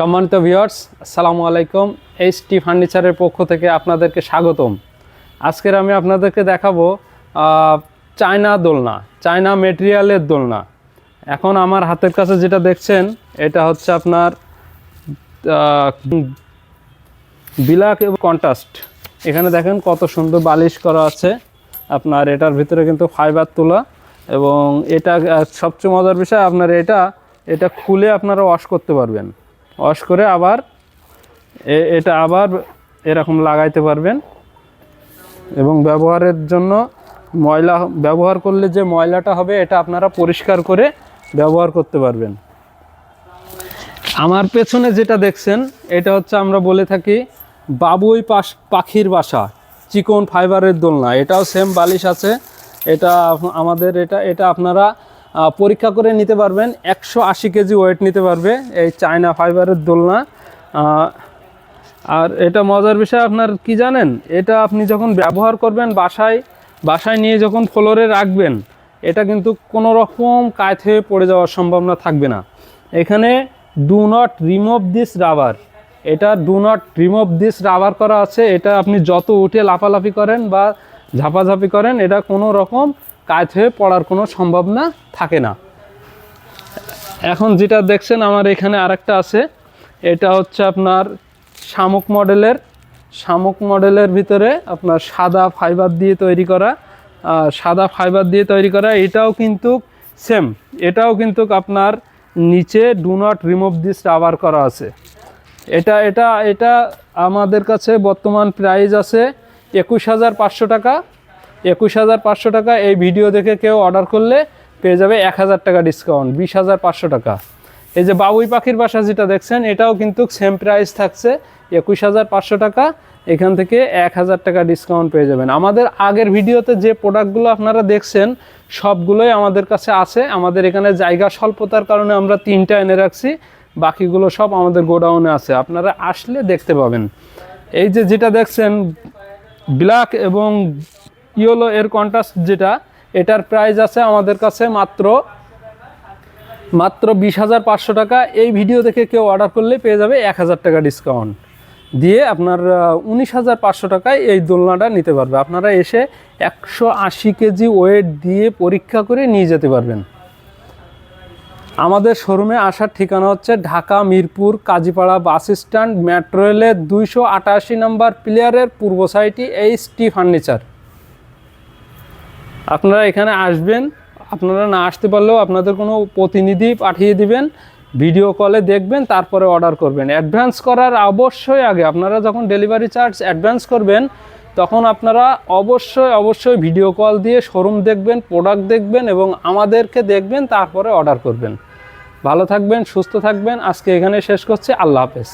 সম্মানিত ভিউয়ার্স, আসসালামু আলাইকুম। এইচ টি ফার্নিচারের পক্ষ থেকে আপনাদেরকে স্বাগতম। আজকের আমি আপনাদেরকে দেখাবো চায়না দোলনা, চায়না মেটেরিয়ালের দোলনা। এখন আমার হাতের কাছে যেটা দেখছেন, এটা হচ্ছে আপনার বিলাক এবং কন্ট্রাস্ট এখানে দেখেন কত সুন্দর বালিশ করা আছে। আপনার এটার ভিতরে কিন্তু ফাইবার তোলা এবং এটা সবচেয়ে মজার বিষয় আপনার এটা এটা খুলে আপনারা ওয়াশ করতে পারবেন। ওয়াশ করে আবার এটা আবার এরকম লাগাইতে পারবেন। এবং ব্যবহারের জন্য ময়লা, ব্যবহার করলে যে ময়লাটা হবে, এটা আপনারা পরিষ্কার করে ব্যবহার করতে পারবেন। আমার পেছনে যেটা দেখছেন, এটা হচ্ছে আমরা বলে থাকি বাবুই পাশ, পাখির বাসা, চিকন ফাইবারের দোলনা। এটাও সেম বালিশ আছে। এটা আমাদের এটা এটা আপনারা পরীক্ষা করে নিতে পারবেন। একশো আশি কেজি ওয়েট নিতে পারবে এই চায়না ফাইবারের দোলনা। আর এটা মজার বিষয় আপনার কি জানেন? এটা আপনি যখন ব্যবহার করবেন বাসায় বাসায় নিয়ে যখন ফ্লোরে রাখবেন, এটা কিন্তু কোনো রকম হয়ে পড়ে যাওয়ার সম্ভাবনা থাকবে না। এখানে do not remove this rubber এটা do not remove this rubber করা আছে। এটা আপনি যত উঠে লাফালাফি করেন বা ঝাপাঝাপি করেন, এটা কোনো রকম কায়ত হয়ে পড়ার কোনো সম্ভাবনা থাকে না। এখন যেটা দেখছেন আমার এখানে আরেকটা আছে। এটা হচ্ছে আপনার শামুক মডেলের শামুক মডেলের ভিতরে আপনার সাদা ফাইবার দিয়ে তৈরি করা সাদা ফাইবার দিয়ে তৈরি করা, এটাও কিন্তু সেম এটাও কিন্তু আপনার নিচে do not remove this rubber করা আছে। এটা এটা এটা আমাদের কাছে বর্তমান প্রাইস আছে একুশ হাজার পাঁচশো টাকা। একুশ হাজার পাঁচশো টাকা, এই ভিডিও দেখে কেউ অর্ডার করলে পেয়ে যাবে এক হাজার টাকা ডিসকাউন্ট বিশ হাজার পাঁচশো টাকা। এই যে বাবুই পাখির বাসা যেটা দেখছেন, এটাও কিন্তু সেম প্রাইস থাকছে, একুশ হাজার পাঁচশো টাকা, এখান থেকে এক হাজার টাকা ডিসকাউন্ট পেয়ে যাবেন। আমাদের আগের ভিডিওতে যে প্রোডাক্টগুলো আপনারা দেখছেন, সবগুলোই আমাদের কাছে আছে। আমাদের এখানে জায়গা স্বল্পতার কারণে আমরা তিনটা এনে রাখছি, বাকিগুলো সব আমাদের গোডাউনে আছে। আপনারা আসলে দেখতে পাবেন। এই যে যেটা দেখছেন ব্ল্যাক এবং ইয়েলো এর কন্ট্রাস্ট যেটা, এটার প্রাইস আছে আমাদের কাছে মাত্র মাত্র বিশ হাজার পাঁচশো টাকা। এই ভিডিও দেখে কেউ অর্ডার করলে পেয়ে যাবে এক হাজার টাকা ডিসকাউন্ট দিয়ে আপনার উনিশ হাজার পাঁচশো টাকায় এই দোলনাটা নিতে পারবে। আপনারা এসে একশো আশি কেজি ওয়েট দিয়ে পরীক্ষা করে নিয়ে যেতে পারবেন। আমাদের শোরুমে আসার ঠিকানা হচ্ছে Dhaka, Mirpur, Kazipara bus stand, metro রেলের দুইশো আটাশি নম্বর প্লেয়ারের পূর্ব সাইটি এইচ টি ফার্নিচার আপনারা এখানে আসবেন, আপনারা না আসতে পারলেও আপনাদের কোনো প্রতিনিধি পাঠিয়ে দিবেন ভিডিও কলে দেখবেন, তারপরে অর্ডার করবেন। অ্যাডভান্স করার অবশ্যই আগে আপনারা যখন ডেলিভারি চার্জ অ্যাডভান্স করবেন, তখন আপনারা অবশ্যই অবশ্যই ভিডিও কল দিয়ে শোরুম দেখবেন প্রোডাক্ট দেখবেন এবং আমাদেরকে দেখবেন, তারপরে অর্ডার করবেন। ভালো থাকবেন, সুস্থ থাকবেন। আজকে এখানে শেষ করছি। আল্লাহ হাফেজ।